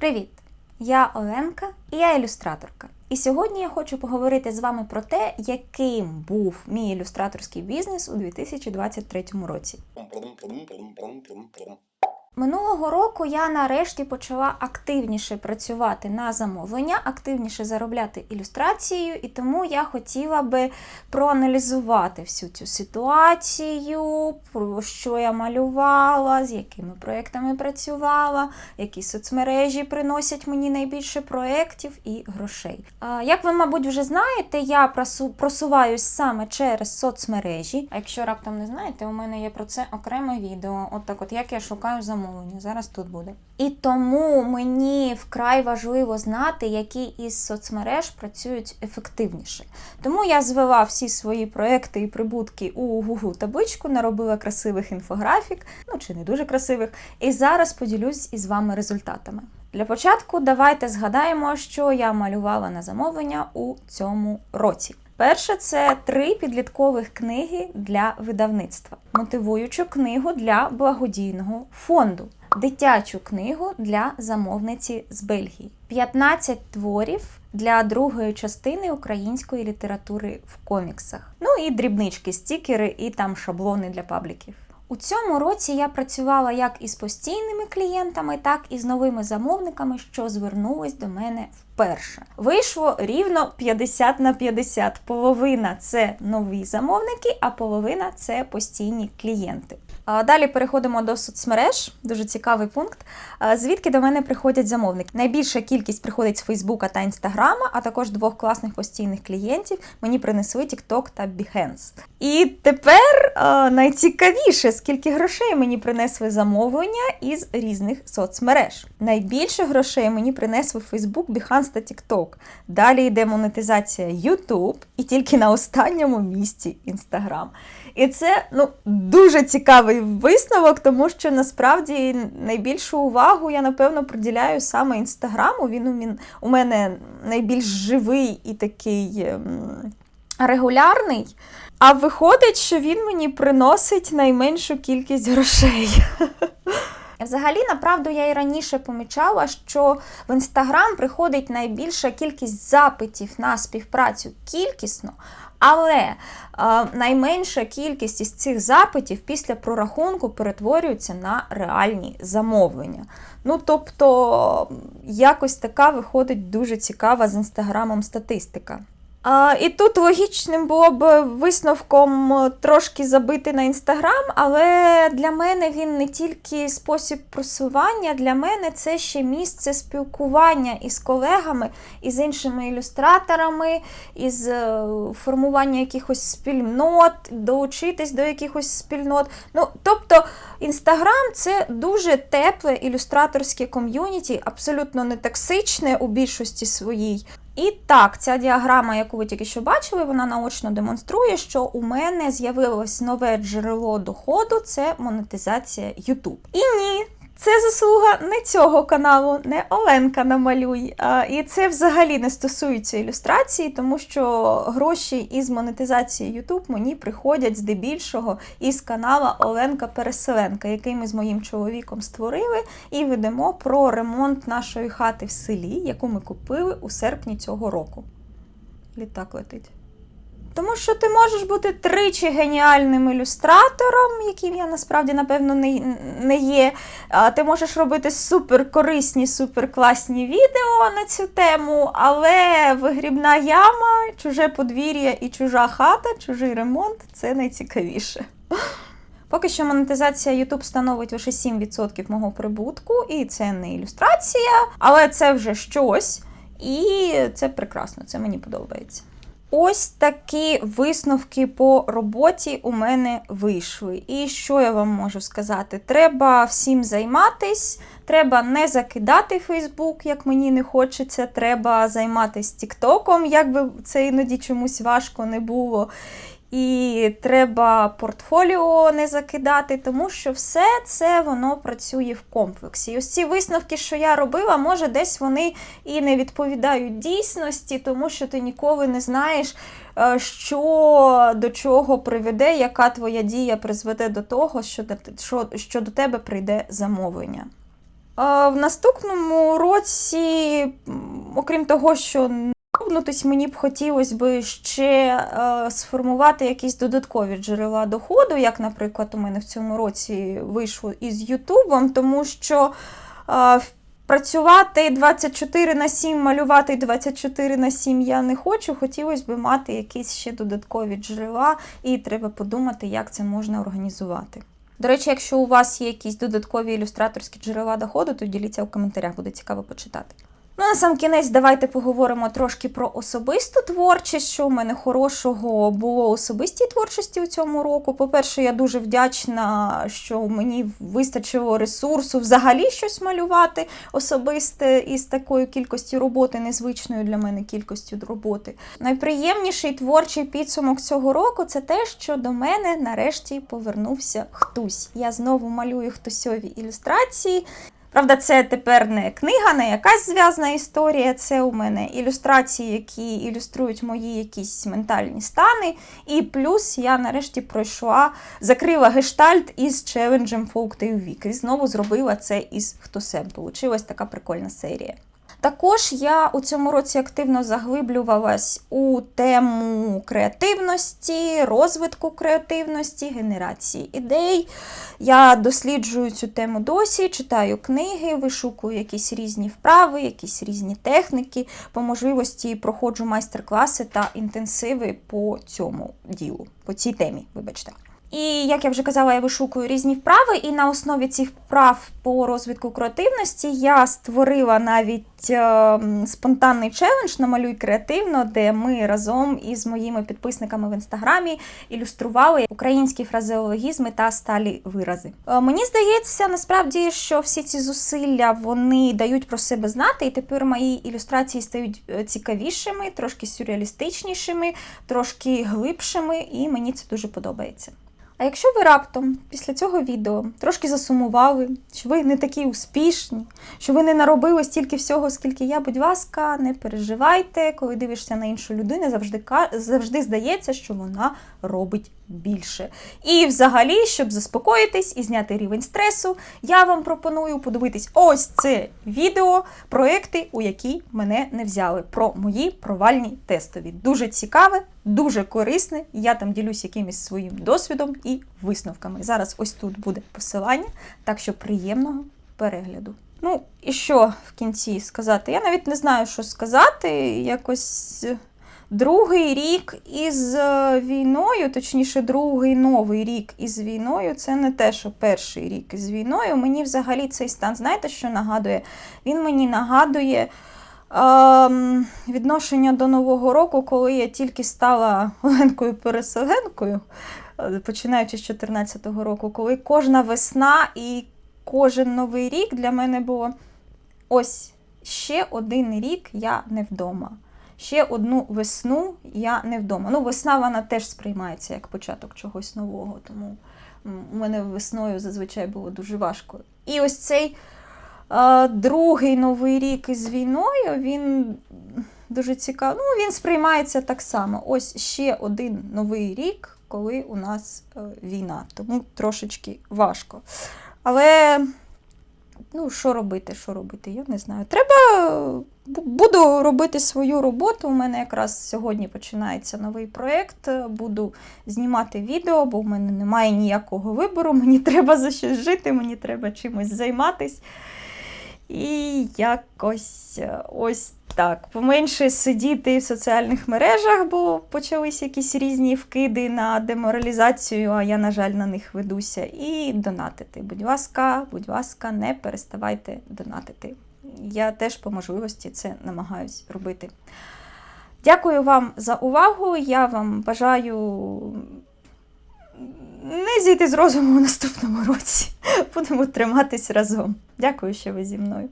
Привіт! Я Оленка і я ілюстраторка. І сьогодні я хочу поговорити з вами про те, яким був мій ілюстраторський бізнес у 2023 році. Минулого року я нарешті почала активніше працювати на замовлення, активніше заробляти ілюстрацією, і тому я хотіла би проаналізувати всю цю ситуацію, про що я малювала, з якими проектами працювала, які соцмережі приносять мені найбільше проєктів і грошей. Як ви, мабуть, вже знаєте, я просуваюсь саме через соцмережі. А якщо раптом не знаєте, у мене є про це окреме відео. От так, от як я шукаю замовлення. Зараз тут буде. І тому мені вкрай важливо знати, які із соцмереж працюють ефективніше. Тому я звела всі свої проекти і прибутки у Google табличку, наробила красивих інфографік, ну чи не дуже красивих, і зараз поділюсь із вами результатами. Для початку давайте згадаємо, що я малювала на замовлення у цьому році. Перше це три підліткових книги для видавництва, мотивуючу книгу для благодійного фонду, дитячу книгу для замовниці з Бельгії, 15 творів для другої частини української літератури в коміксах. Ну і дрібнички, стікери і там шаблони для пабліків. У цьому році я працювала як із постійними клієнтами, так і з новими замовниками, що звернулись до мене вперше. Вийшло рівно 50 на 50. Половина це нові замовники, а половина це постійні клієнти. Далі переходимо до соцмереж. Дуже цікавий пункт. Звідки до мене приходять замовники? Найбільша кількість приходить з Фейсбука та Інстаграма, а також двох класних постійних клієнтів мені принесли TikTok та Behance. І тепер найцікавіше, скільки грошей мені принесли замовлення із різних соцмереж. Найбільше грошей мені принесли Facebook, Behance та TikTok. Далі йде монетизація YouTube і тільки на останньому місці Instagram. І це ну, дуже цікавий висновок, тому що насправді найбільшу увагу я, напевно, приділяю саме інстаграму. Він у, мен- у мене найбільш живий і такий ем, регулярний. А виходить, що він мені приносить найменшу кількість грошей. Взагалі, направду, я і раніше помічала, що в інстаграм приходить найбільша кількість запитів на співпрацю кількісно, але е, найменша кількість із цих запитів після прорахунку перетворюється на реальні замовлення. Ну, тобто, якось така виходить дуже цікава з інстаграмом статистика. А, і тут логічним було б висновком е, трошки забити на інстаграм, але для мене він не тільки спосіб просування, для мене це ще місце спілкування із колегами, із іншими ілюстраторами, із е, формування якихось спільнот, долучитись до якихось спільнот. Ну, тобто, інстаграм це дуже тепле ілюстраторське ком'юніті, абсолютно не токсичне у більшості своїй. І так, ця діаграма, яку ви тільки що бачили, вона наочно демонструє, що у мене з'явилось нове джерело доходу це монетизація YouTube. І ні. Це заслуга не цього каналу, не Оленка намалюй. І це взагалі не стосується ілюстрації, тому що гроші із монетизації YouTube мені приходять здебільшого із канала Оленка Переселенка, який ми з моїм чоловіком створили, і ведемо про ремонт нашої хати в селі, яку ми купили у серпні цього року. Літак летить. Тому що ти можеш бути тричі геніальним ілюстратором, яким я насправді, напевно, не, не є. Ти можеш робити суперкорисні, суперкласні відео на цю тему, але вигрібна яма, чуже подвір'я і чужа хата, чужий ремонт це найцікавіше. Поки що монетизація YouTube становить лише 7% мого прибутку, і це не ілюстрація, але це вже щось. І це прекрасно, це мені подобається. Ось такі висновки по роботі у мене вийшли. І що я вам можу сказати? Треба всім займатись, треба не закидати Фейсбук, як мені не хочеться. Треба займатися Тіктоком, як би це іноді чомусь важко не було. І треба портфоліо не закидати, тому що все це воно працює в комплексі. І ось ці висновки, що я робила, може, десь вони і не відповідають дійсності, тому що ти ніколи не знаєш, е, що до чого приведе, яка твоя дія призведе до того, що що, що до тебе прийде замовлення. В наступному році, окрім того, що Обнутись мені б хотілося б ще е, сформувати якісь додаткові джерела доходу, як, наприклад, у мене в цьому році вийшло із Ютубом, тому що е, працювати 24 на 7, малювати 24 на 7 я не хочу. Хотілося б мати якісь ще додаткові джерела, і треба подумати, як це можна організувати. До речі, якщо у вас є якісь додаткові ілюстраторські джерела доходу, то діліться в коментарях, буде цікаво почитати. Ну, на сам кінець, давайте поговоримо трошки про особисту творчість, що в мене хорошого було у особистій творчості у цьому року. По-перше, я дуже вдячна, що мені вистачило ресурсу взагалі щось малювати особисте із такою кількістю роботи, незвичною для мене кількістю роботи. Найприємніший творчий підсумок цього року це те, що до мене нарешті повернувся хтось. Я знову малюю хтосьові ілюстрації. Правда, це тепер не книга, не якась зв'язна історія. Це у мене ілюстрації, які ілюструють мої якісь ментальні стани. І плюс я нарешті пройшла, закрила гештальт із челенджем Фолктею Вік. І знову зробила це із хтосем. Получилась така прикольна серія. Також я у цьому році активно заглиблювалась у тему креативності, розвитку креативності, генерації ідей. Я досліджую цю тему досі, читаю книги, вишукую якісь різні вправи, якісь різні техніки. По можливості проходжу майстер-класи та інтенсиви по цьому ділу, по цій темі, вибачте. І як я вже казала, я вишукую різні вправи, і на основі цих вправ по розвитку креативності я створила навіть е, спонтанний челендж намалюй креативно, де ми разом із моїми підписниками в інстаграмі ілюстрували українські фразеологізми та сталі вирази. Е, Мені здається, насправді, що всі ці зусилля вони дають про себе знати, і тепер мої ілюстрації стають е, цікавішими, трошки сюрреалістичнішими, трошки глибшими, і мені це дуже подобається. А якщо ви раптом після цього відео трошки засумували, що ви не такі успішні, що ви не наробили стільки всього, скільки я, будь ласка, не переживайте, коли дивишся на іншу людину, завжди, завжди здається, що вона робить більше. І взагалі, щоб заспокоїтись і зняти рівень стресу, я вам пропоную подивитись ось це відео, проекти, у які мене не взяли, про мої провальні тестові. Дуже цікаве, дуже корисне. Я там ділюсь якимось своїм досвідом і висновками. Зараз ось тут буде посилання, так що приємного перегляду. Ну, і що в кінці сказати? Я навіть не знаю, що сказати. Якось е, другий рік із е, війною, точніше, другий новий рік із війною, це не те, що перший рік із війною. Мені взагалі цей стан, знаєте, що нагадує? Він мені нагадує. Ем, відношення до Нового року, коли я тільки стала Оленкою Переселенкою, е, починаючи з 2014 року, коли кожна весна і кожен новий рік для мене було ось ще один рік я не вдома. Ще одну весну я не вдома. Ну, весна вона теж сприймається як початок чогось нового, тому у мене весною зазвичай було дуже важко. І ось цей е, другий новий рік із війною, він дуже цікавий. Ну, він сприймається так само. Ось ще один новий рік, коли у нас е, війна, тому трошечки важко. Але ну, що робити, що робити, я не знаю. Треба буду робити свою роботу. У мене якраз сьогодні починається новий проєкт. Буду знімати відео, бо в мене немає ніякого вибору. Мені треба за щось жити, мені треба чимось займатись. І якось е, ось так. Поменше сидіти в соціальних мережах, бо почались якісь різні вкиди на деморалізацію, а я, на жаль, на них ведуся. І донатити. Будь ласка, будь ласка, не переставайте донатити. Я теж по можливості це намагаюсь робити. Дякую вам за увагу. Я вам бажаю не зійти з розуму у наступному році. Будемо триматись разом. Дякую, що ви зі мною.